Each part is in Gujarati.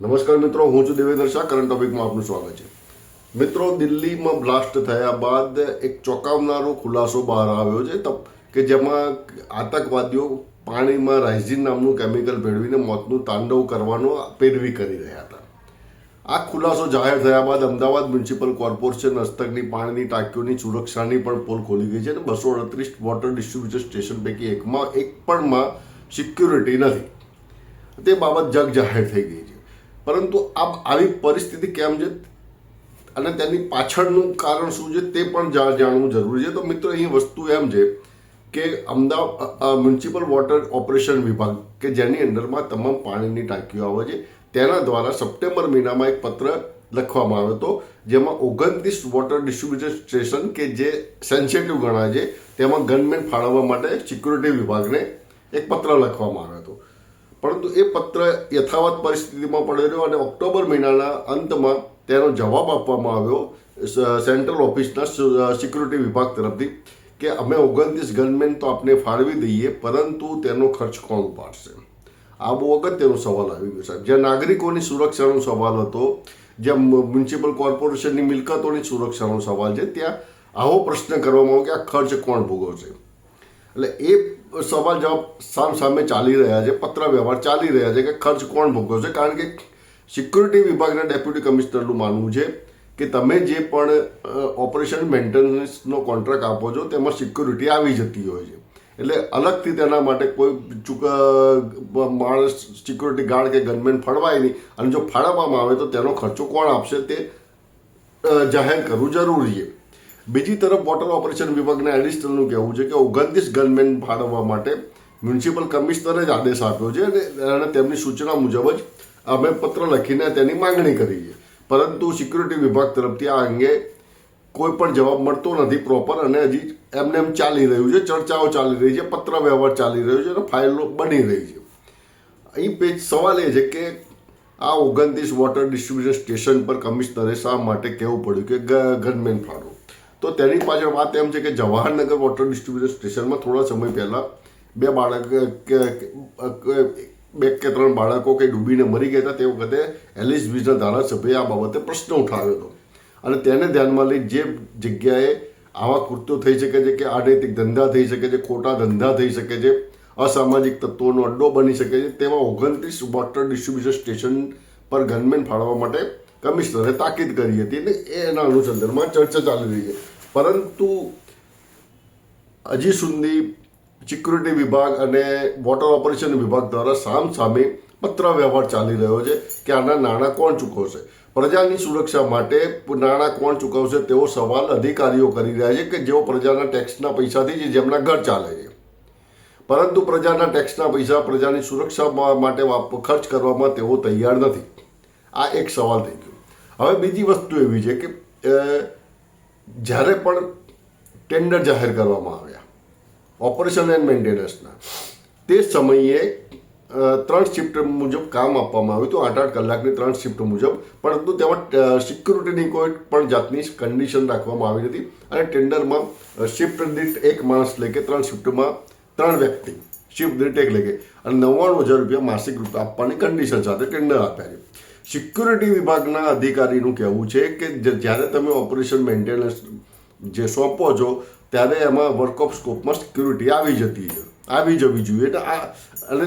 નમસ્કાર મિત્રો, હું છું દેવેન્દ્ર શાહ. કરંટ ટોપિકમાં આપનું સ્વાગત છે. મિત્રો, દિલ્હીમાં બ્લાસ્ટ થયા બાદ એક ચોંકાવનારો ખુલાસો બહાર આવ્યો છે. કે જેમાં આતંકવાદીઓ પાણીમાં રાઇઝિન નામનું કેમિકલ ભેળવીને મોતનું તાંડવ કરવાનો પેરવી કરી રહ્યા હતા. આ ખુલાસો જાહેર થયા બાદ અમદાવાદ મ્યુનિસિપલ કોર્પોરેશન હસ્તકની પાણીની ટાંકીઓની સુરક્ષાની પણ પોલ ખોલી ગઈ છે અને બસો અડત્રીસ વોટર ડિસ્ટ્રીબ્યુશન સ્ટેશન પૈકી એકમાં એક પણમાં સિક્યુરિટી નથી. તે બાબત જગ જાહેર થઈ ગઈ છે. પરંતુ આ આવી પરિસ્થિતિ કેમ છે? અને તેની પાછળનું કારણ શું છે તે પણ જાણવું જરૂરી છે. તો મિત્રો, અહીં વસ્તુ એમ છે કે અમદાવાદ મ્યુનિસિપલ વોટર ઓપરેશન વિભાગ કે જેની અંડરમાં તમામ પાણીની ટાંકીઓ આવે છે, તેના દ્વારા સપ્ટેમ્બર મહિનામાં એક પત્ર લખવામાં આવ્યો હતો, જેમાં ઓગણત્રીસ વોટર ડિસ્ટ્રીબ્યુશન સ્ટેશન કે જે સેન્સિટિવ ગણાય છે, તેમાં ગનમેન ફાળવવા માટે સિક્યુરિટી વિભાગને એક પત્ર લખવામાં આવ્યો હતો. પરંતુ એ પત્ર યથાવત પરિસ્થિતિમાં પડેલો અને ઓક્ટોબર મહિનાના અંતમાં તેનો જવાબ આપવામાં આવ્યો સેન્ટ્રલ ઓફિસના સિક્યુરિટી વિભાગ તરફથી કે અમે ઓગણત્રીસ ગનમેન તો આપને ફાળવી દઈએ, પરંતુ તેનો ખર્ચ કોણ ઉપાડશે? આ બહુ અગત્યનો સવાલ આવી ગયો સાહેબ. જ્યાં નાગરિકોની સુરક્ષાનો સવાલ હતો, જ્યાં મ્યુનિસિપલ કોર્પોરેશનની મિલકતોની સુરક્ષાનો સવાલ છે, ત્યાં આવો પ્રશ્ન કરવામાં આવ્યો કે આ ખર્ચ કોણ ભોગવશે? એટલે એ સવાલ જવાબ સામ સામે ચાલી રહ્યા છે, પત્ર વ્યવહાર ચાલી રહ્યા છે કે ખર્ચ કોણ ભોગવશે? કારણ કે સિક્યુરિટી વિભાગના ડેપ્યુટી કમિશનરનું માનવું છે કે તમે જે પણ ઓપરેશન મેન્ટેનન્સનો કોન્ટ્રાક્ટ આપો છો, તેમાં સિક્યુરિટી આવી જતી હોય છે. એટલે અલગથી તેના માટે કોઈ ચૂક માણસ સિક્યુરિટી ગાર્ડ કે ગનમેન ફળવાય નહીં. અને જો ફાળવવામાં આવે તો તેનો ખર્ચો કોણ આપશે તે જાહેર કરવું જરૂરી છે. બીજી તરફ વોટર ઓપરેશન વિભાગના એડિશનલનું કહેવું છે કે ઓગણત્રીસ ગનમેન ફાળવવા માટે મ્યુનિસિપલ કમિશનરે જ આદેશ આપ્યો છે અને તેમની સૂચના મુજબ જ અમે પત્ર લખીને તેની માંગણી કરી છે. પરંતુ સિક્યુરિટી વિભાગ તરફથી આ અંગે કોઈ પણ જવાબ મળતો નથી પ્રોપર અને હજી એમને એમ ચાલી રહ્યું છે, ચર્ચાઓ ચાલી રહી છે, પત્ર વ્યવહાર ચાલી રહ્યો છે અને ફાઇલો બની રહી છે. અહીં પેજ સવાલ એ છે કે આ ઓગણત્રીસ વોટર ડિસ્ટ્રીબ્યુશન સ્ટેશન પર કમિશનરે શા માટે કહેવું પડ્યું કે ગનમેન ફાળો તો તેની પાછળ વાત એમ છે કે જવાહરનગર વોટર ડિસ્ટ્રીબ્યુશન સ્ટેશનમાં થોડા સમય પહેલાં બે બાળક કે- બે કે ત્રણ બાળકો કે ડૂબીને મરી ગયા હતા તે વખતે એલિસ બ્રિજના ધારાસભ્યએ આ બાબતે પ્રશ્ન ઉઠાવ્યો હતો. અને તેને ધ્યાનમાં લઈ જે જગ્યાએ આવા કૃત્યો થઈ શકે છે કે અનૈતિક ધંધા થઈ શકે છે, ખોટા ધંધા થઈ શકે છે, અસામાજિક તત્વોનો અડ્ડો બની શકે છે તેમાં ઓગણત્રીસ વોટર ડિસ્ટ્રીબ્યુશન સ્ટેશન પર ગનમેન ફાળવવા માટે કમિશનરે તાકીદ કરી હતી અને એના અનુસંધાનમાં ચર્ચા ચાલી રહી છે. પરંતુ હજી સુધી સિક્યુરિટી વિભાગ અને વોટર ઓપરેશન વિભાગ દ્વારા સામ સામે પત્ર વ્યવહાર ચાલી રહ્યો છે કે આના નાણાં કોણ ચૂકવશે? પ્રજાની સુરક્ષા માટે નાણાં કોણ ચૂકવશે તેવો સવાલ અધિકારીઓ કરી રહ્યા છે કે જેઓ પ્રજાના ટેક્સના પૈસાથી જેમના ઘર ચાલે છે. પરંતુ પ્રજાના ટેક્સના પૈસા પ્રજાની સુરક્ષા માટે ખર્ચ કરવામાં તેઓ તૈયાર નથી. આ એક સવાલ થઈ ગયો. હવે બીજી વસ્તુ એવી છે કે જ્યારે પણ ટેન્ડર જાહેર કરવામાં આવ્યા, ઓપરેશન એન્ડ મેન્ટેનન્સના, તે સમયે ત્રણ શિફ્ટ મુજબ કામ આપવામાં આવ્યું હતું આઠ આઠ કલાકની ત્રણ શિફ્ટ મુજબ. પરંતુ તેમાં સિક્યુરિટીની કોઈ પણ જાતની કન્ડિશન રાખવામાં આવી નથી અને ટેન્ડરમાં શિફ્ટ દીઠ એક માણસ લે કે ત્રણ શિફ્ટમાં ત્રણ વ્યક્તિ શિફ્ટ દીઠ એક લે કે, અને નવ્વાણું હજાર રૂપિયા માસિક રૂપિયા આપવાની કન્ડિશન સાથે ટેન્ડર આપ્યા છે. સિક્યુરિટી વિભાગના અધિકારીનું કહેવું છે કે જ્યારે તમે ઓપરેશન મેન્ટેનન્સ જે સોંપો છો, ત્યારે એમાં વર્ક ઓફ સ્કોપમાં સિક્યુરિટી આવી જતી છે. આવી જવી જોઈએ. એટલે આ અને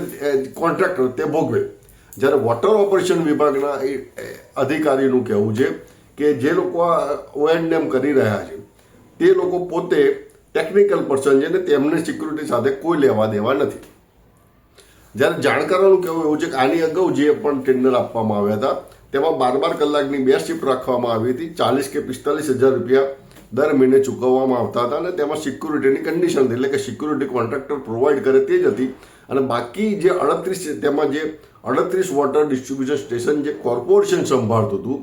કોન્ટ્રાક્ટર તે ભોગવે. જ્યારે વોટર ઓપરેશન વિભાગના અધિકારીનું કહેવું છે કે જે લોકો આ ઓએનએમ કરી રહ્યા છે, તે લોકો પોતે ટેકનિકલ પર્સન છે ને તેમને સિક્યુરિટી સાથે કોઈ લેવા દેવા નથી. જ્યારે જાણકારોનું કહેવું એવું છે કે આની અગાઉ જે પણ ટેન્ડર આપવામાં આવ્યા હતા, તેમાં બાર બાર કલાકની બે શિફ્ટ રાખવામાં આવી હતી. ચાલીસ કે પિસ્તાલીસ હજાર રૂપિયા દર મહિને ચૂકવવામાં આવતા હતા અને તેમાં સિક્યુરિટીની કન્ડિશન હતી. એટલે કે સિક્યુરિટી કોન્ટ્રાક્ટર પ્રોવાઈડ કરે તે જ હતી. અને બાકી જે અડત્રીસ તેમાં જે અડત્રીસ વોટર ડિસ્ટ્રીબ્યુશન સ્ટેશન જે કોર્પોરેશન સંભાળતું હતું,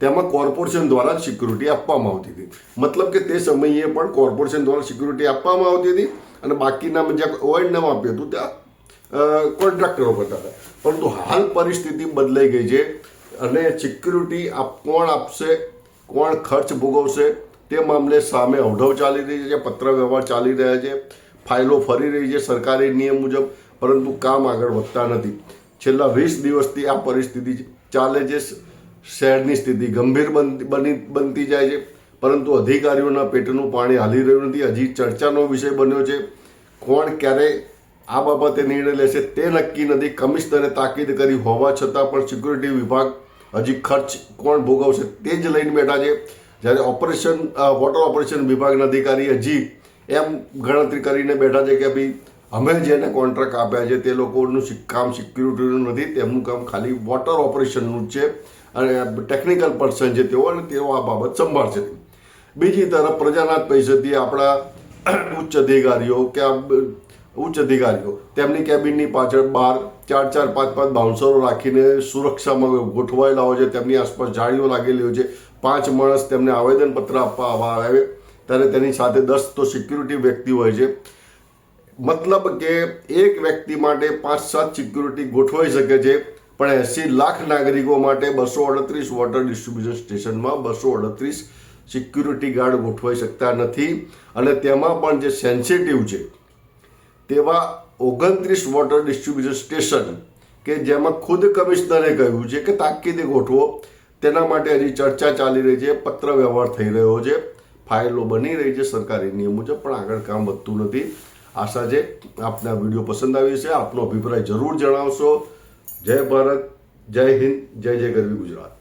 તેમાં કોર્પોરેશન દ્વારા સિક્યુરિટી આપવામાં આવતી હતી. મતલબ કે તે સમયે પણ કોર્પોરેશન દ્વારા સિક્યુરિટી આપવામાં આવતી હતી અને બાકીના જ્યાં નામ આપ્યું હતું, ત્યાં કોન્ટ્રાક્ટરો કરતા પરંતુ હાલ પરિસ્થિતિ બદલાઈ ગઈ છે અને સિક્યુરિટી આપ કોણ આપશે, કોણ ખર્ચ ભોગવશે, તે મામલે સામે અવઢવ ચાલી રહી છે, પત્ર વ્યવહાર ચાલી રહ્યા છે, ફાઇલો ફરી રહી છે સરકારી નિયમ મુજબ, પરંતુ કામ આગળ વધતા નથી. છેલ્લા વીસ દિવસથી આ પરિસ્થિતિ ચાલે છે શહેરની સ્થિતિ ગંભીર બની, બનતી જાય છે, પરંતુ અધિકારીઓના પેટનું પાણી હાલી રહ્યું નથી. હજી ચર્ચાનો વિષય બન્યો છે, કોણ ક્યારે આ બાબતે નિર્ણય લેશે તે નક્કી નથી. કમિશનરે તાકીદ કરી હોવા છતાં પણ સિક્યુરિટી વિભાગ હજી ખર્ચ કોણ ભોગવશે તે જ લઈને બેઠા છે. જ્યારે ઓપરેશન વોટર ઓપરેશન વિભાગના અધિકારી હજી એમ ગણતરી કરીને બેઠા છે કે ભાઈ, અમે જેને કોન્ટ્રાક્ટ આપ્યા છે તે લોકોનું કામ સિક્યુરિટીનું નથી, તેમનું કામ ખાલી વોટર ઓપરેશનનું છે અને ટેકનિકલ પર્સન છે તેઓ અને તેઓ આ બાબત સંભાળશે. બીજી તરફ પ્રજાના જ પૈસેથી આપણા ઉચ્ચ અધિકારીઓ કે આ ઉચ્ચ અધિકારીઓ. તેમની કેબિનની પાછળ બાર, ચાર ચાર, પાંચ પાંચ બાઉન્સરો રાખીને સુરક્ષામાં ગોઠવાયેલા હોય છે. તેમની આસપાસ જાળીઓ લાગેલી હોય છે. પાંચ માણસ તેમને આવેદનપત્ર આપવા આવે ત્યારે તેની સાથે દસ તો સિક્યુરિટી વ્યક્તિ હોય છે. મતલબ કે એક વ્યક્તિ માટે પાંચ, સાત સિક્યુરિટી ગોઠવાઈ શકે છે. પણ એસી લાખ નાગરિકો માટે બસો અડત્રીસ વોટર ડિસ્ટ્રીબ્યુશન સ્ટેશનમાં બસો અડત્રીસ સિક્યુરિટી ગાર્ડ ગોઠવાઈ શકતા નથી. અને તેમાં પણ જે સેન્સિટિવ છે તેવા ઓગણત્રીસ વોટર ડિસ્ટ્રીબ્યુશન સ્ટેશન કે જેમાં ખુદ કમિશનરે કહ્યું છે કે તાકીદે ગોઠવો. તેના માટે હજી ચર્ચા ચાલી રહી છે, પત્ર વ્યવહાર થઈ રહ્યો છે. ફાઇલો બની રહી છે સરકારી નિયમ મુજબ, પણ આગળ કામ વધતું નથી. આશા છે આપને આ વીડિયો પસંદ આવ્યો છે આપનો અભિપ્રાય જરૂર જણાવશો. જય ભારત, જય હિન્દ, જય જય ગરવી ગુજરાત.